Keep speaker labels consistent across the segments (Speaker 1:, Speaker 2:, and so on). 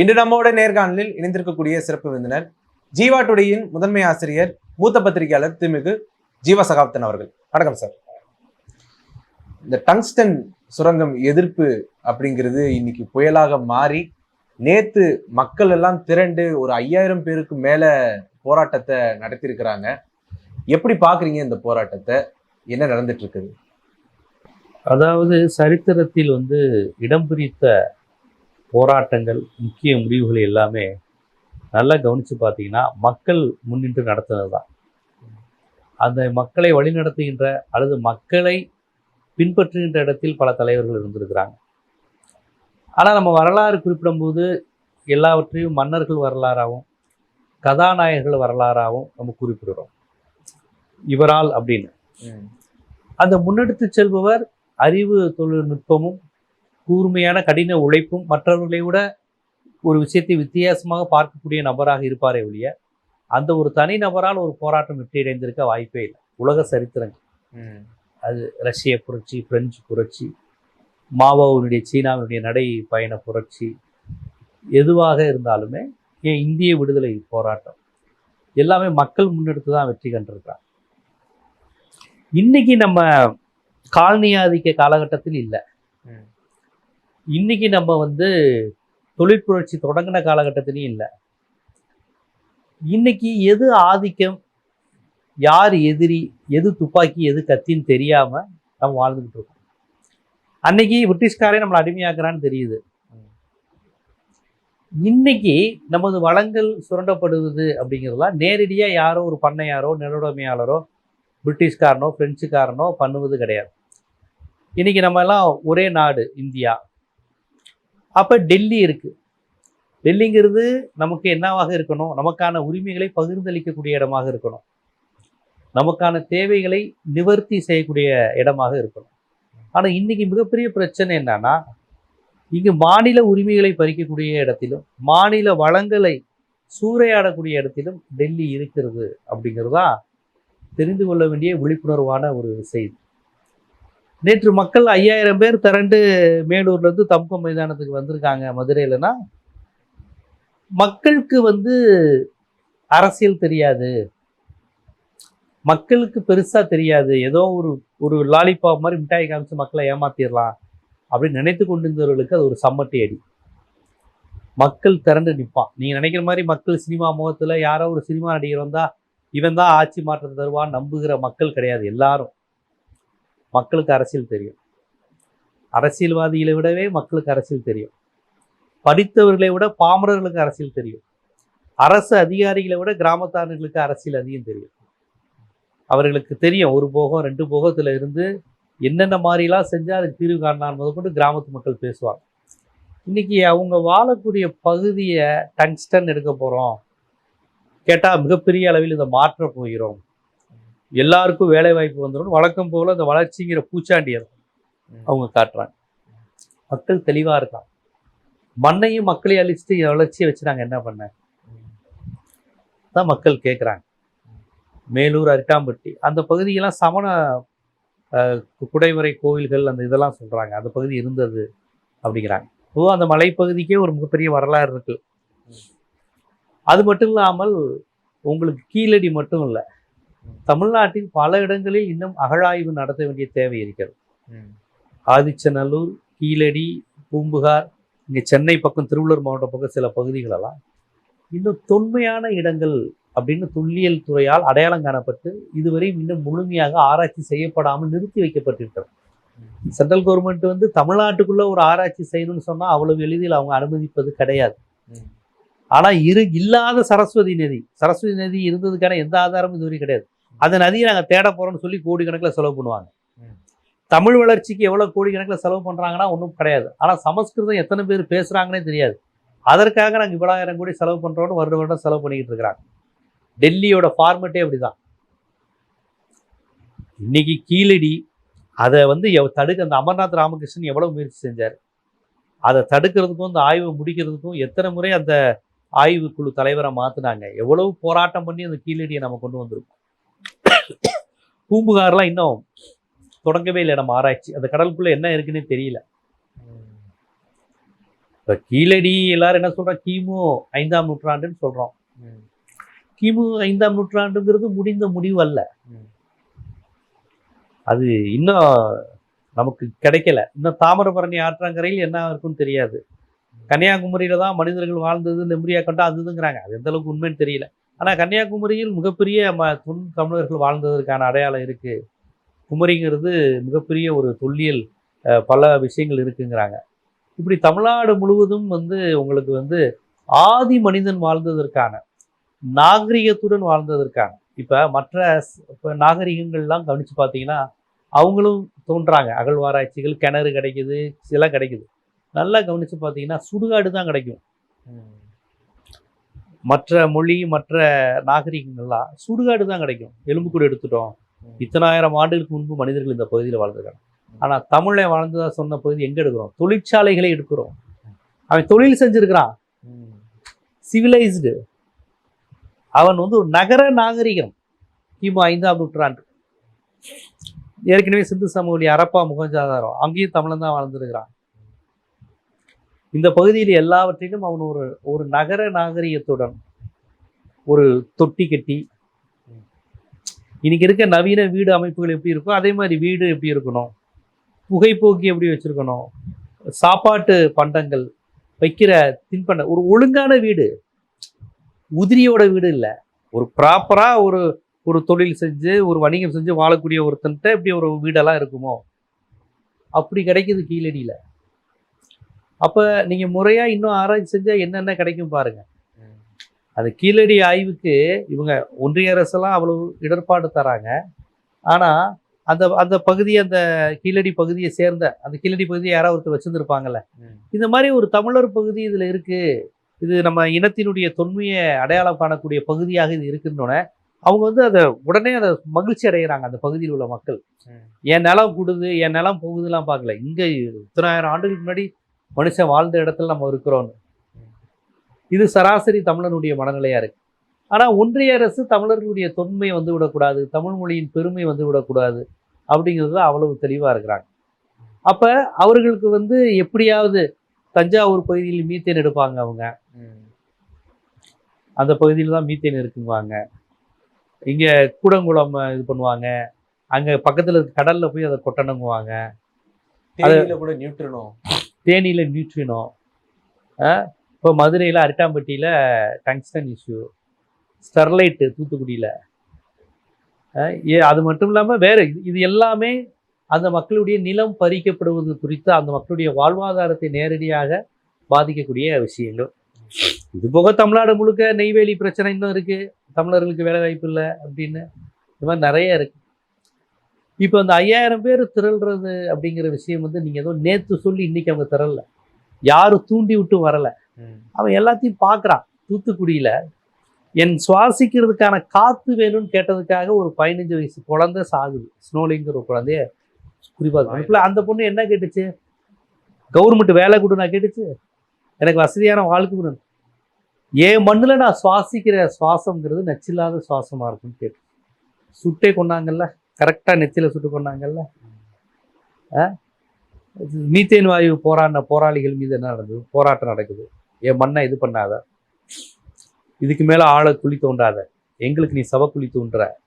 Speaker 1: இன்று நம்மோட நேர்காணலில் இணைந்திருக்கக்கூடிய சிறப்பு விருந்தினர் ஜீவா டுடேயின் முதன்மை ஆசிரியர் மூத்த பத்திரிகையாளர் திமிகு ஜீவா சகாப்தன் அவர்கள். வணக்கம் சார். இந்த டங்ஸ்டன் சுரங்கம் எதிர்ப்பு அப்படிங்கிறது இன்னைக்கு புயலாக மாறி நேத்து மக்கள் எல்லாம் திரண்டு ஒரு ஐயாயிரம் பேருக்கு மேல போராட்டத்தை நடத்தியிருக்கிறாங்க. எப்படி பாக்குறீங்க இந்த போராட்டத்தை? என்ன நடந்துட்டு இருக்குது?
Speaker 2: அதாவது சரித்திரத்தில் வந்து இடம் பிடித்த போராட்டங்கள் முக்கிய முடிவுகள் எல்லாமே நல்லா கவனித்து பார்த்தீங்கன்னா மக்கள் முன்னின்று நடத்துனது தான் அந்த மக்களை வழிநடத்துகின்ற அல்லது மக்களை பின்பற்றுகின்ற இடத்தில் பல தலைவர்கள் இருந்திருக்கிறாங்க. ஆனால் நம்ம வரலாறு குறிப்பிடும்போது எல்லாவற்றையும் மன்னர்கள் வரலாறாகவும் கதாநாயகர்கள் வரலாறாகவும் நம்ம குறிப்பிடுறோம். இவரால் அப்படின்னு. அந்த முன்னெடுத்து செல்பவர் அறிவு தொழில்நுட்பமும் கூர்மையான கடின உழைப்பும் மற்றவர்களை விட ஒரு விஷயத்தை வித்தியாசமாக பார்க்கக்கூடிய நபராக இருப்பாரே ஒழிய அந்த ஒரு தனி நபரால் ஒரு போராட்டம் வெற்றியடைந்திருக்க வாய்ப்பே இல்லை. உலக சரித்திரங்கள். அது ரஷ்ய புரட்சி பிரெஞ்சு புரட்சி மாவோவுடைய சீனாவினுடைய நடை பயண புரட்சி எதுவாக இருந்தாலுமே ஏன் இந்திய விடுதலை போராட்டம் எல்லாமே மக்கள் முன்னெடுத்து தான் வெற்றி கண்டிருக்காங்க இன்னைக்கு நம்ம காலனியாதிக்க காலகட்டத்தில் இல்லை.
Speaker 1: இன்றைக்கி
Speaker 2: இன்னைக்கு நம்ம வந்து தொழிற்புரட்சி தொடங்கின காலகட்டத்திலையும் இல்லை. இன்னைக்கு எது ஆதிக்கம் யார் எதிரி எது துப்பாக்கி எது கத்தின்னு தெரியாமல் நம்ம வாழ்ந்துக்கிட்டு இருக்கோம். அன்னைக்கு பிரிட்டிஷ்காரே நம்மளை அடிமையாக்குறான்னு தெரியுது. இன்னைக்கு நமது வளங்கள் சுரண்டப்படுவது அப்படிங்கிறதுலாம் நேரடியாக யாரோ ஒரு பண்ணையாரோ நிலவுடைமையாளரோ பிரிட்டிஷ்காரனோ பிரெஞ்சுக்காரனோ பண்ணுவது கிடையாது. இன்னைக்கு நம்ம எல்லாம் ஒரே நாடு இந்தியா. அப்போ டெல்லி இருக்குது டெல்லிங்கிறது நமக்கு என்னவாக இருக்கணும்? நமக்கான உரிமைகளை பகிர்ந்தளிக்கக்கூடிய இடமாக இருக்கணும். நமக்கான தேவைகளை நிவர்த்தி செய்யக்கூடிய இடமாக இருக்கணும். ஆனால் இன்னைக்கு மிகப்பெரிய பிரச்சனை என்னன்னா இங்கு மாநில உரிமைகளை பறிக்கக்கூடிய இடத்திலும் மாநில வளங்களை சூறையாடக்கூடிய இடத்திலும் டெல்லி இருக்கிறது அப்படிங்கிறது தான் தெரிந்து கொள்ள வேண்டிய விழிப்புணர்வான ஒரு செய்தி. நேற்று மக்கள் ஐயாயிரம் பேர் திரண்டு மேலூர்லேருந்து இருந்து மைதானத்துக்கு வந்திருக்காங்க மதுரையிலனா. மக்களுக்கு வந்து அரசியல் தெரியாது. மக்களுக்கு பெருசாக தெரியாது. ஏதோ ஒரு ஒரு லாலிபாப் மாதிரி மிட்டாய் காமிச்சு மக்களை ஏமாத்திடலாம் அப்படின்னு நினைத்து கொண்டிருந்தவர்களுக்கு அது ஒரு சம்மட்டி அடி. மக்கள் திரண்டு நிற்பான் நீங்கள் நினைக்கிற மாதிரி மக்கள் சினிமா முகத்தில் யாரோ ஒரு சினிமா நடிகர் வந்தால் இவன் தான் ஆட்சி மாற்றத்தை தருவான் நம்புகிற மக்கள் கிடையாது எல்லாரும். மக்களுக்கு அரசியல் தெரியும். அரசியல்வாதிகளை விடவே மக்களுக்கு அரசியல் தெரியும். படித்தவர்களை விட பாமரர்களுக்கு அரசியல் தெரியும். அரசு அதிகாரிகளை விட கிராமத்தார்களுக்கு அரசியல் அதிகம் தெரியும். அவர்களுக்கு தெரியும் ஒரு போகம் ரெண்டு போகத்தில் இருந்து என்னென்ன மாதிரிலாம் செஞ்சால் அதுக்கு தீர்வு காணலாம் முதற்கொண்டு கிராமத்து மக்கள் பேசுவாங்க. இன்னைக்கு அவங்க வாழக்கூடிய பகுதியை டங்ஸ்டன் எடுக்க போகிறோம் கேட்டால் மிகப்பெரிய அளவில் இதை மாற்ற போகிறோம். எல்லாருக்கும் வேலை வாய்ப்பு வந்துடும். வழக்கம் போல அந்த வளர்ச்சிங்கிற பூச்சாண்டியர் அவங்க காட்டுறாங்க. மக்கள் தெளிவாக இருக்காங்க. மண்ணையும் மக்களையும் அழிச்சிட்டு வளர்ச்சியை வச்சு நாங்கள் என்ன பண்ண? தான் மக்கள் கேட்குறாங்க மேலூர் அரிட்டாம்பட்டி அந்த பகுதியெல்லாம் சமண குடைவரை கோவில்கள் அந்த இதெல்லாம் சொல்கிறாங்க அந்த பகுதி இருந்தது அப்படிங்கிறாங்க. பொதுவாக அந்த மலைப்பகுதிக்கே ஒரு மிகப்பெரிய வரலாறு இருக்கு. அது மட்டும் இல்லாமல் உங்களுக்கு கீழடி மட்டும் இல்லை. தமிழ்நாட்டின் பல இடங்களில் இன்னும் அகழாய்வு நடத்த வேண்டிய தேவை இருக்கிறது. ஆதிச்சநல்லூர் கீழடி பூம்புகார் இங்கே சென்னை பக்கம் திருவள்ளூர் மாவட்ட பக்கம் சில பகுதிகளெல்லாம் இன்னும் தொன்மையான இடங்கள் அப்படின்னு தொல்லியல் துறையால் அடையாளம் காணப்பட்டு இதுவரை இன்னும் முழுமையாக ஆராய்ச்சி செய்யப்படாமல் நிறுத்தி வைக்கப்பட்டிருக்கிறது. சென்ட்ரல் கவர்மெண்ட் வந்து தமிழ்நாட்டுக்குள்ள ஒரு ஆராய்ச்சி செய்யணும்னு சொன்னா அவ்வளவு எளிதில் அவங்க அனுமதிப்பது கிடையாது.
Speaker 1: ம்.
Speaker 2: ஆனா இரு இல்லாத சரஸ்வதி நதி சரஸ்வதி நதி இருந்ததுக்கான எந்த ஆதாரமும் இதுவரை கிடையாது. அந்த நதியை நாங்க தேட போறோம்னு சொல்லி கோடிக்கணக்கில் செலவு பண்ணுவாங்க. தமிழ் வளர்ச்சிக்கு எவ்வளவு கோடிக்கணக்கில் செலவு பண்றாங்கன்னா ஒன்றும் கிடையாது. ஆனா சமஸ்கிருதம் எத்தனை பேர் பேசுறாங்கன்னே தெரியாது. அதற்காக நாங்க இவ்வளவாயிரம் கோடி செலவு பண்றோம்னு வருட வருடம் செலவு பண்ணிக்கிட்டு இருக்கிறாங்க. டெல்லியோட ஃபார்மேட்டே அப்படிதான். இன்னைக்கு கீழடி அதை வந்து எவ் தடுக்க அந்த அமர்நாத் ராமகிருஷ்ணன் எவ்வளவு முயற்சி செஞ்சார்? அதை தடுக்கிறதுக்கும் அந்த ஆய்வை முடிக்கிறதுக்கும் எத்தனை முறை அந்த ஆய்வு குழு தலைவரை மாத்துனாங்க? எவ்வளவு போராட்டம் பண்ணி அந்த கீழடியை நம்ம கொண்டு வந்திருக்கோம்? பூம்புகார்லாம் இன்னும் தொடங்கவே இல்லை. நம்ம ஆராய்ச்சி. அந்த கடலுக்குள்ளே என்ன இருக்குன்னே தெரியல. இப்போ கீழடி எல்லாரும் என்ன சொல்றோம் கிமு ஐந்தாம் நூற்றாண்டுன்னு
Speaker 1: சொல்கிறோம்
Speaker 2: கிமு ஐந்தாம் நூற்றாண்டுங்கிறது முடிந்த முடிவு அல்ல. அது இன்னும் நமக்கு கிடைக்கல. இன்னும் தாமிரபரணி ஆற்றங்கரையில் என்ன இருக்குன்னு தெரியாது. கன்னியாகுமரியில தான் மனிதர்கள் வாழ்ந்தது நெம்மதியாக கண்டா அதுதுங்கிறாங்க. அது எந்த அளவுக்கு உண்மைன்னு தெரியல. ஆனால் கன்னியாகுமரியில் மிகப்பெரிய ம தொன் தமிழர்கள் வாழ்ந்ததற்கான அடையாளம் இருக்குது குமரிங்கிறது மிகப்பெரிய ஒரு தொல்லியல் பல விஷயங்கள் இருக்குங்கிறாங்க. இப்படி தமிழ்நாடு முழுவதும் வந்து உங்களுக்கு வந்து ஆதி மனிதன் வாழ்ந்ததற்கான நாகரிகத்துடன் வாழ்ந்ததற்கான இப்போ மற்ற இப்போ நாகரிகங்கள்லாம் கவனித்து பார்த்தீங்கன்னா அவங்களும் தோன்றாங்க. அகழ்வாராய்ச்சிகள் கிணறு கிடைக்குது சில கிடைக்குது. நல்லா கவனிச்சு பார்த்தீங்கன்னா சுடுகாடு தான் கிடைக்கும். மற்ற மொழி மற்ற நாகரிகங்கள்லாம் சுடுகாடு தான் கிடைக்கும். எலும்புக்கூடு எடுத்துட்டோம். இத்தனாயிரம் ஆண்டுகளுக்கு முன்பு மனிதர்கள் இந்த பகுதியில் வாழ்ந்திருக்காங்க. ஆனா தமிழை வாழ்ந்ததா சொன்ன பகுதி எங்க எடுக்கிறோம்? தொழிற்சாலைகளை எடுக்கிறோம். அவன் தொழில் செஞ்சிருக்கிறான். சிவிலைஸ்டு அவன் வந்து ஒரு நகர நாகரிகம். கிமு ஐந்தாம் நூற்றாண்டு. ஏற்கனவே சிந்து சமவெளி அரப்பா முகஞ்சாதாரம் அங்கேயும் தமிழன் தான் வாழ்ந்திருக்கிறான். இந்த பகுதியில் எல்லாவற்றிலும் அவன் ஒரு ஒரு நகர நாகரிகத்துடன் ஒரு தொட்டி கட்டி இன்னைக்கு இருக்க நவீன வீடு அமைப்புகள் எப்படி இருக்கோ அதே மாதிரி வீடு எப்படி இருக்கணும் புகைப்போக்கி எப்படி வச்சுருக்கணும் சாப்பாட்டு பண்டங்கள் வைக்கிற தின்பண்ட ஒரு ஒழுங்கான வீடு உதிரியோட வீடு இல்லை. ஒரு ப்ராப்பராக ஒரு ஒரு தொழில் செஞ்சு ஒரு வணிகம் செஞ்சு வாழக்கூடிய ஒருத்தன்ட்ட இப்படி ஒரு வீடெல்லாம் இருக்குமோ அப்படி கிடைக்குது கீழடியில். அப்ப நீங்க முறையா இன்னும் ஆராய்ச்சி செஞ்சா என்னென்ன கிடைக்கும் பாருங்க
Speaker 1: ம்.
Speaker 2: அது கீழடி ஆய்வுக்கு இவங்க ஒன்றிய அரசெல்லாம் அவ்வளவு இடர்பாடு தராங்க ஆனா அந்த அந்த பகுதி அந்த கீழடி பகுதியை சேர்ந்த அந்த கீழடி பகுதியை யாராவது ஒருத்தர் வச்சிருந்துருப்பாங்கல்ல. இந்த மாதிரி ஒரு தமிழர் பகுதி இதுல இருக்கு இது நம்ம இனத்தினுடைய தொன்மையை அடையாளம் காணக்கூடிய பகுதியாக இது இருக்குன்னொன்னே அவங்க வந்து அதை உடனே அதை மகிழ்ச்சி அடைகிறாங்க அந்த பகுதியில் உள்ள மக்கள். என் நிலம் கூடுது என் நிலம் போகுதுலாம் பார்க்கல இங்க இத்தனாயிரம் ஆண்டுகளுக்கு முன்னாடி மனுஷன் வாழ்ந்த இடத்துல நம்ம இருக்கிறோம். இது சராசரி தமிழனுடைய மனநிலையா இருக்கு. ஆனா ஒன்றிய அரசு தமிழர்களுடைய தொன்மை வந்து விடக்கூடாது தமிழ் மொழியின் பெருமை வந்து விடக்கூடாது அப்படிங்கிறது அவ்வளவு தெளிவா இருக்கிறாங்க. அப்ப அவர்களுக்கு வந்து எப்படியாவது தஞ்சாவூர் பகுதியில் மீத்தேன் எடுப்பாங்க அவங்க. அந்த பகுதியில் தான் மீத்தேன் இருக்குங்குவாங்க. இங்க கூடங்குளம் இது பண்ணுவாங்க. அங்க பக்கத்துல இருக்க கடல்ல போய் அதை கொட்டணுங்குவாங்க.
Speaker 1: தேனியில கூட நியூட்ரினோ
Speaker 2: தேனியில் நியூட்ரினோ இப்போ மதுரையில் அரிட்டாம்பட்டியில் டங்ஸ்டன் இஷ்யூ ஸ்டெர்லைட்டு தூத்துக்குடியில். ஏ அது மட்டும் இல்லாமல் வேறு இது எல்லாமே அந்த மக்களுடைய நிலம் பறிக்கப்படுவது குறித்து அந்த மக்களுடைய வாழ்வாதாரத்தை நேரடியாக பாதிக்கக்கூடிய விஷயங்கள். இது போக தமிழ்நாடு முழுக்க நெய்வேலி பிரச்சனை இன்னும் இருக்குது தமிழர்களுக்கு வேலை வாய்ப்பு இல்லை அப்படின்னு. இது மாதிரி நிறைய இருக்குது இப்போ அந்த ஐயாயிரம் பேர் திரள்றது அப்படிங்கிற விஷயம் வந்து நீங்கள் ஏதோ நேற்று சொல்லி இன்னைக்கு அவங்க திரளல. யாரும் தூண்டி விட்டு வரல. அவன் எல்லாத்தையும் பார்க்குறான் தூத்துக்குடியில் என் சுவாசிக்கிறதுக்கான காத்து வேணும்னு கேட்டதுக்காக ஒரு பதினஞ்சு வயசு குழந்தை சாகுது. ஸ்னோலிங்கிற ஒரு குழந்தைய குறிப்பாக அந்த பொண்ணு என்ன கேட்டுச்சு? கவர்மெண்ட் வேலை கொடு நான் கேட்டுச்சு. எனக்கு வசதியான வாழ்க்கை கொடு. என் மண்ணில் நான் சுவாசிக்கிற சுவாசம்ங்கிறது நச்சில்லாத சுவாசமாக இருக்கும்னு கேட்டு சுட்டே கொண்டாங்கல்ல. கரெக்டாக நெத்தியில் சுட்டு கொண்டாங்கல்ல? ஆ? மீத்தேன் வாயு போராடின போராளிகள் மீது என்ன நடந்தது? போராட்டம் நடக்குது. என் மண்ணை இது பண்ணாத. இதுக்கு மேலே ஆளை குழி தோண்டாத. எங்களுக்கு நீ சவக்குழி தோன்ற.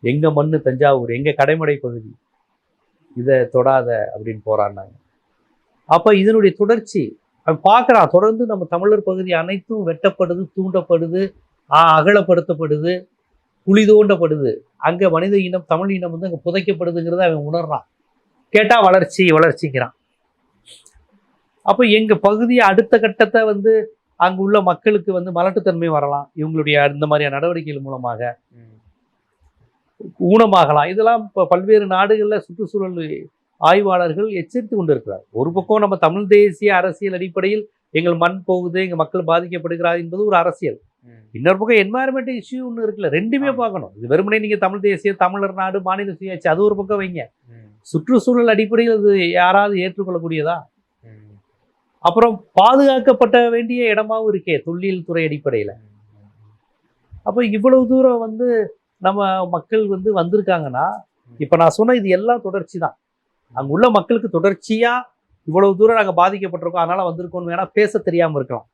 Speaker 2: எங்கள் மண்ணு தஞ்சாவூர் எங்கள் கடைமடை பகுதி. இதை தொடாத அப்படின்னு போராடினாங்க. அப்போ இதனுடைய தொடர்ச்சி அவன் பார்க்குறான். தொடர்ந்து நம்ம தமிழர் பகுதி அனைத்தும் வெட்டப்படுது தூண்டப்படுது ஆ- அகலப்படுத்தப்படுது குழி தோண்டப்படுது. அங்க மனித இனம் தமிழ் இனம் வந்து அங்க புதைக்கப்படுதுங்கிறத அவன் உணர்றான். கேட்டா வளர்ச்சி வளர்ச்சிங்கிறான். அப்போ எங்க பகுதியை அடுத்த கட்டத்தை வந்து அங்க உள்ள மக்களுக்கு வந்து மலட்டுத்தன்மை வரலாம். இவங்களுடைய இந்த மாதிரியான நடவடிக்கைகள் மூலமாக. ஊனமாகலாம். இதெல்லாம் இப்போ பல்வேறு நாடுகளில் சுற்றுச்சூழல் ஆய்வாளர்கள் எச்சரித்து கொண்டிருக்கிறார். ஒரு பக்கம் நம்ம தமிழ் தேசிய அரசியல் அடிப்படையில் எங்கள் மண் போகுது எங்க மக்கள் பாதிக்கப்படுகிறார் என்பது ஒரு அரசியல். இன்னொரு பக்கம் என்வாயர்மெண்ட் இஷ்யூ ஒன்று இருக்குல்ல ரெண்டுமே. பார்க்கணும். இது வெறுமனே நீங்க தமிழ் தேசிய தமிழர் நாடு மாநில சுயாட்சி அது ஒரு பக்கம் வைங்க. சுற்றுச்சூழல் அடிப்படையில் அது யாராவது ஏற்றுக்கொள்ளக்கூடியதா. அப்புறம் பாதுகாக்கப்பட்ட வேண்டிய இடமாவும் இருக்கே தொல்லியல் துறை அடிப்படையில். அப்போ இவ்வளவு தூரம் வந்து நம்ம மக்கள் வந்து வந்திருக்காங்கன்னா இப்போ நான் சொன்ன இது எல்லாம் தொடர்ச்சி தான். அங்குள்ள மக்களுக்கு தொடர்ச்சியா இவ்வளவு தூரம் நாங்க பாதிக்கப்பட்டிருக்கோம் அதனால வந்திருக்கோம்னு வேணா பேச தெரியாம இருக்கலாம்.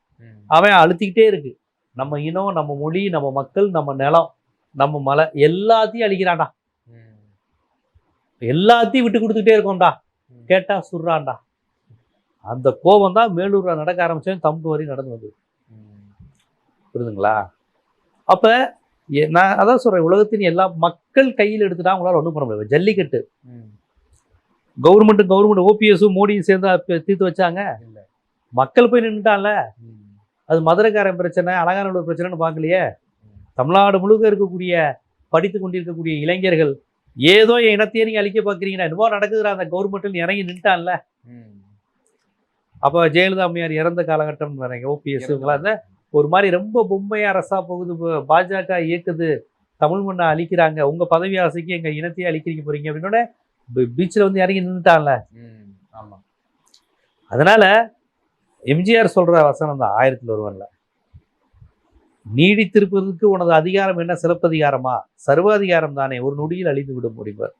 Speaker 2: அவன் அழுத்திக்கிட்டே இருக்கு. நம்ம இனம் நம்ம மொழி நம்ம மக்கள் நம்ம நிலம் நம்ம மலை எல்லாத்தையும் அழிக்கிறான்டா. எல்லாத்தையும் விட்டு கொடுத்துக்கிட்டே இருக்கோம்டா. கேட்டா சுடுறான்டா. அந்த கோபம் தான் மேலூர்ல நடக்க ஆரம்பிச்சேன் தம்பு வரையும் நடந்து வந்தது. புரியுதுங்களா அப்ப நான் அதான் சொல்றேன் உலகத்தின் எல்லா மக்கள் கையில் எடுத்துட்டா உங்களால ஒன்றும் பண்ண முடியாது. ஜல்லிக்கட்டு. கவர்மெண்ட் கவர்மெண்ட் ஓபிஎஸும் மோடியும் சேர்ந்து தீர்த்து வச்சாங்க.
Speaker 1: இல்ல.
Speaker 2: மக்கள் போய் நின்றுட்டான்ல அது மதுரைக்காரன் பிரச்சனை அலங்காநல்லூர் பிரச்சனைன்னு பார்க்கலையே? தமிழ்நாடு முழுக்க இருக்கக்கூடிய படித்து கொண்டிருக்கக்கூடிய இளைஞர்கள் ஏதோ என் இனத்தையே நீங்க அழிக்க பார்க்குறீங்கன்னா என்னமோ நடக்குதுடா அந்த கவர்மெண்ட்டில் இறங்கி நின்ட்டான்ல அப்போ ஜெயலலிதா அம்மையார் இறந்த காலகட்டம் ஓபிஎஸ் இவங்களாம் ஒரு மாதிரி ரொம்ப பொம்மை அரசா போகுது பாஜக இயக்குது தமிழ் மண்ணை அழிக்கிறாங்க. உங்க பதவி ஆசைக்கு எங்க இனத்தையே அழிக்கிறீங்க போறீங்க அப்படின்னோட பீச்சில் வந்து இறங்கி நின்றுட்டான்ல
Speaker 1: ஆமா.
Speaker 2: அதனால எம்ஜிஆர் சொல்ற வசனம் தான் ஆயிரத்தில் ஒருவன்ல. நீடித்திருப்பதற்கு உனது அதிகாரம் என்ன? சிறப்பதிகாரமா சர்வாதிகாரம் தானே. ஒரு நொடியில் அழிந்து விடும் முடிவர்.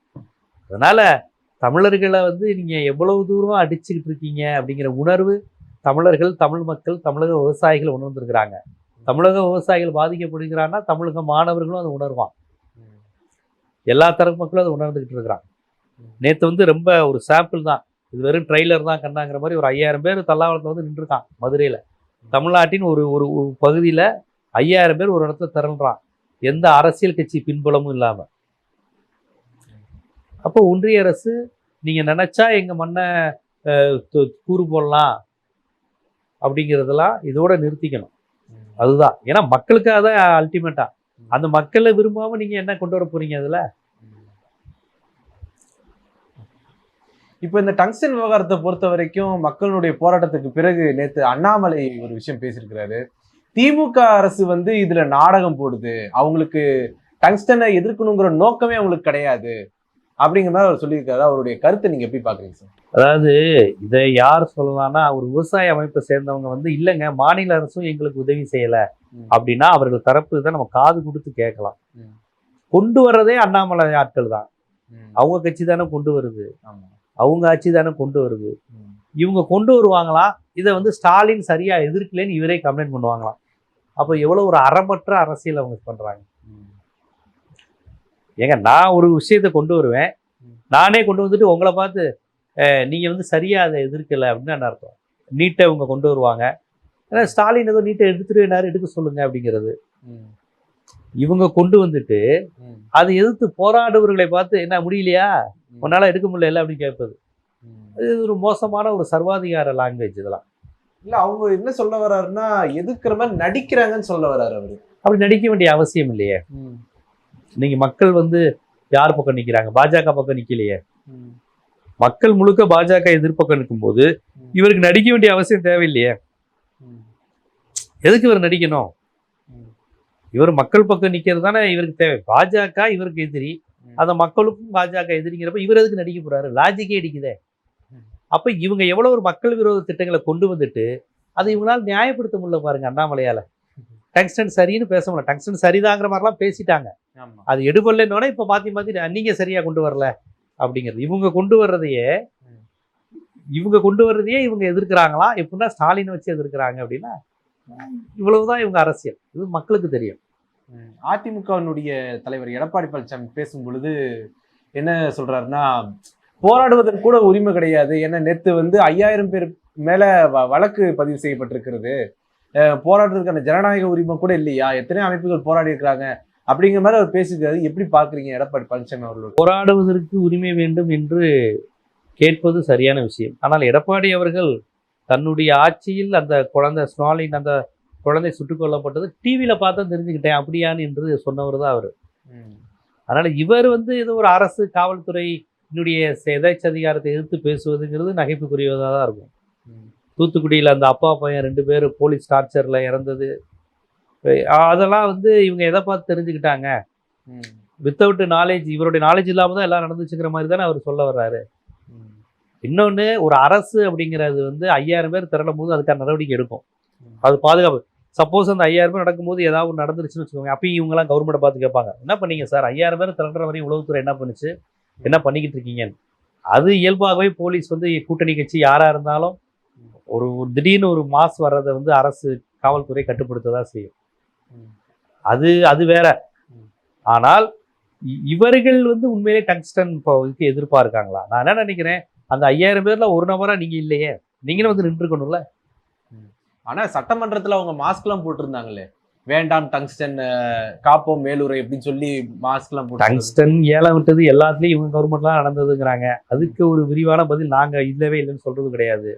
Speaker 2: அதனால தமிழர்களை வந்து நீங்க எவ்வளவு தூரம் அடிச்சுக்கிட்டு இருக்கீங்க அப்படிங்கிற உணர்வு தமிழர்கள் தமிழ் மக்கள் தமிழக விவசாயிகள் உணர்ந்திருக்கிறாங்க. தமிழக விவசாயிகள் பாதிக்கப்படுகிறான்னா தமிழக மாணவர்களும் அதை உணர்வான். எல்லா தரப்பு மக்களும் அதை உணர்ந்துகிட்டு இருக்கிறாங்க. நேற்று வந்து ரொம்ப ஒரு சாம்பிள் தான். இது வெறும் ட்ரெய்லர் தான் கண்டாங்கிற மாதிரி ஒரு ஐயாயிரம் பேர் தல்லாவளத்தில் வந்து நின்றுருக்கான் மதுரையில். தமிழ்நாட்டின் ஒரு ஒரு ஒரு பகுதியில் ஐயாயிரம் பேர் ஒரு இடத்துல திரள்றான். எந்த அரசியல் கட்சி பின்புலமும் இல்லாமல் அப்போ ஒன்றிய அரசு நீங்கள் நினச்சா எங்கள் மண்ணை கூறு போடலாம் அப்படிங்கிறதெல்லாம் இதோட நிறுத்திக்கணும். அதுதான். ஏன்னா மக்களுக்காக தான் அல்டிமேட்டா அந்த மக்களை விரும்பாம நீங்க என்ன கொண்டு வர போறீங்க அதுல?
Speaker 1: இப்போ இந்த டங்ஸ்டன் விவகாரத்தை பொறுத்த வரைக்கும் மக்களுடைய போராட்டத்துக்கு பிறகு நேத்து அண்ணாமலை ஒரு விஷயம் பேசியிருக்கிறாரு. திமுக அரசு வந்து இதுல நாடகம் போடுது. அவங்களுக்கு டங்ஸ்டனை எதிர்க்கணுங்கிற நோக்கமே அவங்களுக்கு கிடையாது. அப்படிங்கிற மாதிரி அவர் சொல்லியிருக்காரு. அவருடைய கருத்தை நீங்க எப்படி பாக்குறீங்க சார்?
Speaker 2: அதாவது இதை யார் சொல்லலாம்னா ஒரு விவசாய அமைப்பை சேர்ந்தவங்க வந்து இல்லைங்க மாநில அரசும் எங்களுக்கு உதவி செய்யல. அப்படின்னா அவர்கள் தரப்பு தான் நம்ம காது கொடுத்து கேட்கலாம். கொண்டு வர்றதே அண்ணாமலை ஆட்கள் தான். அவங்க கட்சி தானே கொண்டு வருது. அவங்க ஆட்சி தானே கொண்டு வருது. இவங்க கொண்டு வருவாங்களாம் இதை வந்து ஸ்டாலின் சரியா எதிர்க்கலைன்னு இவரே கம்ப்ளைண்ட் பண்ணுவாங்களாம் அப்போ எவ்வளவு ஒரு அறமற்ற அரசியல் அவங்க பண்றாங்க
Speaker 1: ம்.
Speaker 2: ஏங்க நான் ஒரு விஷயத்தை கொண்டு வருவேன். நானே கொண்டு வந்துட்டு உங்களை பார்த்து அஹ், நீங்க வந்து சரியா அதை எதிர்க்கல அப்படின்னு என்ன அர்த்தம் நீட்டை இவங்க கொண்டு வருவாங்க ஏன்னா ஸ்டாலின் ஏதோ நீட்டை எடுத்துட்டு எடுக்க சொல்லுங்க அப்படிங்கிறது. இவங்க கொண்டு வந்துட்டு. அதை எதிர்த்து போராடுபவர்களை பார்த்து என்ன முடியலையா. உன்னால எடுக்க முடியல அப்படின்னு கேட்பது. இது ஒரு மோசமான ஒரு சர்வாதிகார லாங்குவேஜ் இதெல்லாம்.
Speaker 1: இல்ல அவங்க என்ன சொல்ல வர்றாருன்னா எதிர்க்கிற மாதிரி நடிக்கிறாங்கன்னு சொல்ல வர்றாரு அவரு.
Speaker 2: அப்படி நடிக்க வேண்டிய அவசியம் இல்லையே. நீங்க மக்கள் வந்து யார் பக்கம் நிக்கிறாங்க? பாஜக பக்கம் நிக்கலையே.
Speaker 1: ம்.
Speaker 2: மக்கள் முழுக்க பாஜக எதிர்ப்பக்கம் நிற்கும்போது இவருக்கு நடிக்க வேண்டிய அவசியம் தேவையில்லையே. எதுக்கு இவர் நடிக்கணும். இவர் மக்கள் பக்கம் நிக்கிறது தானே இவருக்கு தேவை. பாஜக இவருக்கு எதிரி. அந்த மக்களுக்கும் பாஜக எதிரிங்கிறப்ப இவர் எதுக்கு நடிக்க போறாரு? லாஜிக்கே அடிக்குதே. அப்ப இவங்க எவ்வளவு ஒரு மக்கள் விரோத திட்டங்களை கொண்டு வந்துட்டு அதை இவங்களால நியாயப்படுத்த முடியல பாருங்க அண்ணாமலையால. டங்ஸ்டன் சரின்னு பேச முடியல. டங்ஸ்டன் சரிதாங்கிற மாதிரிலாம் பேசிட்டாங்க. அது எடுபடலன்னோட இப்ப மாத்தி மாத்தி நீங்க சரியா கொண்டு வரல அப்படிங்கிறது. இவங்க கொண்டு வர்றதையே. இவங்க கொண்டு வர்றதையே இவங்க எதிர்க்கிறாங்களா? எப்படின்னா ஸ்டாலினை வச்சு எதிர்க்கிறாங்க அப்படின்னா இவ்வளவுதான் இவங்க அரசியல். இது மக்களுக்கு தெரியும்.
Speaker 1: அதிமுகவினுடைய தலைவர் எடப்பாடி பழனிசாமி பேசும் பொழுது என்ன சொல்றாருன்னா போராடுவதற்கு கூட உரிமை கிடையாது. ஏன்னா நேற்று வந்து ஐயாயிரம் பேர் மேல வ- வழக்கு பதிவு செய்யப்பட்டிருக்கிறது. போராடுறதுக்கான ஜனநாயக உரிமை கூட இல்லையா? எத்தனையோ அமைப்புகள் போராடி இருக்கிறாங்க அப்படிங்கிற மாதிரி அவர் பேசியிருக்காரு. எப்படி பாக்குறீங்க எடப்பாடி பழனிசாமி அவர்கள்
Speaker 2: போராடுவதற்கு உரிமை வேண்டும் என்று கேட்பது சரியான விஷயம். ஆனால் எடப்பாடி அவர்கள் தன்னுடைய ஆட்சியில் அந்த குழந்தை ஸ்டாலின் அந்த குழந்தை சுட்டுக் கொல்லப்பட்டது டிவியில பார்த்தா தெரிஞ்சுக்கிட்டேன் அப்படியான்னு என்று சொன்னவர் தான் அவர். அதனால இவர் வந்து ஏதோ ஒரு அரசு காவல்துறை என்னுடைய எதாச்சும் அதிகாரத்தை எதிர்த்து பேசுவதுங்கிறது நகைப்புக்குரியதாக தான் இருக்கும். தூத்துக்குடியில் அந்த அப்பா பையன் ரெண்டு பேர் போலீஸ் டார்ச்சரில் இறந்தது அதெல்லாம் வந்து இவங்க எதை பார்த்து தெரிஞ்சுக்கிட்டாங்க
Speaker 1: ம்.
Speaker 2: வித்தவுட் நாலேஜ் இவருடைய நாலேஜ் இல்லாமல் தான் எல்லாம் நடந்துச்சுங்கிற மாதிரி தானே அவர் சொல்ல வர்றாரு. இன்னொன்று ஒரு அரசு அப்படிங்கிறது வந்து ஐயாயிரம் பேர் திரளும் போது அதுக்கான நடவடிக்கை எடுக்கும். அது பாதுகாப்பு சப்போஸ் அந்த ஐயாயிரம் பேர் நடக்கும்போது ஏதாவது ஒன்று நடந்துருச்சுன்னு வச்சுக்கோங்க அப்பயும் இவங்கலாம் கவர்மெண்ட்டை பார்த்து கேட்பாங்க. என்ன பண்ணீங்க சார்? ஐயாயிரம் பேர் திரட்டுற வரையும் உளவுத்துறை என்ன பண்ணுச்சு? என்ன பண்ணிக்கிட்டு இருக்கீங்கன்னு? அது இயல்பாகவே போலீஸ் வந்து கூட்டணி கட்சி யாராக இருந்தாலும் ஒரு திடீர்னு ஒரு மாஸ் வர்றதை வந்து அரசு காவல்துறை கட்டுப்படுத்த தான் செய்யும். அது அது வேற. ஆனால் இ- இவர்கள் வந்து உண்மையிலே டங்ஸ்டன் இப்போ இதுக்கு எதிர்பார்க்காங்களா நான் என்ன நினைக்கிறேன்? அந்த ஐயாயிரம் பேரில் ஒரு நபராக நீங்கள் இல்லையே. நீங்களும் வந்து நின்றுக்கணும்ல.
Speaker 1: ஆனா சட்டமன்றத்துல அவங்க மாஸ்க் எல்லாம் போட்டிருந்தாங்களே. வேண்டாம் டங்ஸ்டன் காப்போம் மேலுரை அப்படின்னு சொல்லி மாஸ்க் எல்லாம் போட்டு
Speaker 2: டங்ஸ்டன் ஏலம் விட்டது எல்லாத்துலயும் இவங்க கவர்மெண்ட்லாம் நடந்ததுங்கிறாங்க. அதுக்கு ஒரு விரிவான பதில் நாங்க இல்லவே இல்லைன்னு சொல்றது கிடையாது.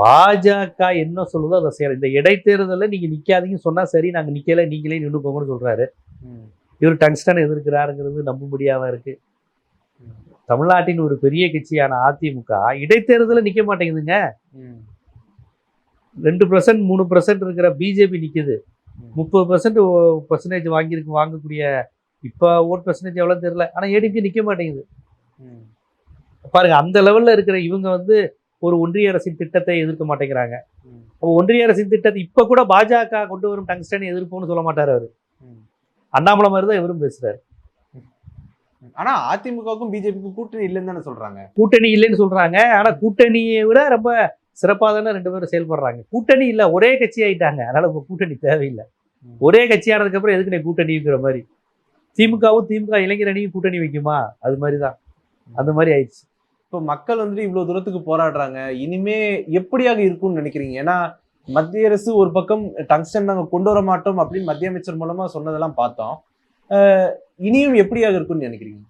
Speaker 2: பாஜக என்ன சொல்லுதோ அதை செய்யற இந்த இடைத்தேர்தலில் நீங்க நிக்காதீங்கன்னு சொன்னா சரி நாங்க நிக்கல நீங்களே நின்று போங்கன்னு சொல்றாரு. இவர் டங்ஸ்டன் எதிர்க்கிறாருங்கிறது நம்பும்படியாவா இருக்கு. தமிழ்நாட்டின் ஒரு பெரிய கட்சியான அதிமுக இடைத்தேர்தலில் நிக்க மாட்டேங்குதுங்க. ரெண்டு பர்சன்ட் மூணு பர்சன்ட் இருக்கிற பிஜேபி நிக்குது. முப்பது பர்சன்ட் பர்சன்டேஜ் வாங்கியிருக்கு வாங்கக்கூடிய இப்போ ஓட் பர்சன்டேஜ் எவ்வளோ தெரியல. ஆனால் ஏடிபி நிற்க மாட்டேங்குது. பாருங்க அந்த லெவல்ல இருக்கிற இவங்க வந்து ஒரு ஒன்றிய அரசின் திட்டத்தை எதிர்க்க மாட்டேங்கிறாங்க. அப்போ ஒன்றிய அரசின் திட்டத்தை இப்போ கூட பாஜக கொண்டு வரும் டங்ஸ்டன் எதிர்ப்போம்னு சொல்ல மாட்டாரு அவரு. அண்ணாமலை மாதிரி தான் இவரும் பேசுறாரு.
Speaker 1: ஆனா அதிமுகவுக்கும் பிஜேபிக்கும் கூட்டணி இல்லைன்னு தானே சொல்றாங்க.
Speaker 2: கூட்டணி இல்லைன்னு சொல்றாங்க. ஆனா கூட்டணியை விட ரொம்ப சிறப்பாக தானே ரெண்டு பேரும் செயல்படுறாங்க. கூட்டணி இல்ல ஒரே கட்சி ஆயிட்டாங்க. அதனால இப்போ கூட்டணி தேவையில்லை. ஒரே கட்சி ஆனதுக்கு அப்புறம் எதுக்கு நீ கூட்டணிங்கிற மாதிரி? திமுகவும் திமுக இளைஞர் அணியும் கூட்டணி வைக்குமா? அது மாதிரி தான் அந்த மாதிரி ஆயிடுச்சு.
Speaker 1: இப்போ மக்கள் வந்துட்டு இவ்வளவு தூரத்துக்கு போராடுறாங்க. இனிமே எப்படியாக இருக்கும்னு நினைக்கிறீங்க? ஏன்னா மத்திய அரசு ஒரு பக்கம் டங்ஸ்டன் நாங்க கொண்டு வர மாட்டோம் அப்படின்னு மத்திய அமைச்சர் மூலமா சொன்னதெல்லாம் பார்த்தோம். இனியும் எப்படியாக இருக்கும்னு நினைக்கிறீங்க?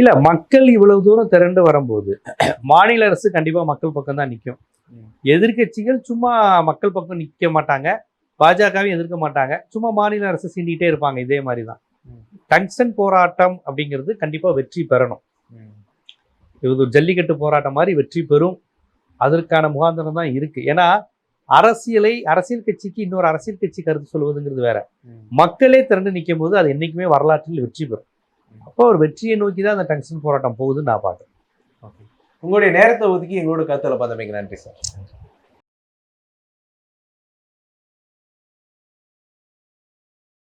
Speaker 2: இல்ல மக்கள் இவ்வளவு தூரம் திரண்டு வரும்போது மாநில அரசு கண்டிப்பா மக்கள் பக்கம் தான் நிற்கும்
Speaker 1: ம்.
Speaker 2: எதிர்க்கட்சிகள் சும்மா மக்கள் பக்கம் நிற்க மாட்டாங்க. பாஜகவையும் எதிர்க்க மாட்டாங்க. சும்மா மாநில அரசு சீண்டிகிட்டே இருப்பாங்க. இதே மாதிரி தான். டங்ஸ்டன் போராட்டம் அப்படிங்கிறது கண்டிப்பா வெற்றி பெறணும். இது ஒரு ஜல்லிக்கட்டு போராட்டம் மாதிரி வெற்றி பெறும். அதற்கான முகாந்திரம் தான் இருக்கு. ஏன்னா அரசியலை அரசியல் கட்சிக்கு இன்னொரு அரசியல் கட்சி கருத்து சொல்வதுங்கிறது வேற. மக்களே திரண்டு நிற்கும் போது அது என்னைக்குமே வரலாற்றில் வெற்றி பெறும். அப்போ ஒரு வெற்றியை நோக்கி தான் அந்த டங்ஸ்டன் போராட்டம் போகுதுன்னு நான் பார்க்குறேன்.
Speaker 1: உங்களுடைய நேரத்தை ஒதுக்கி எங்களோட கருத்துல பார்த்தமைக்கு நன்றி சார்.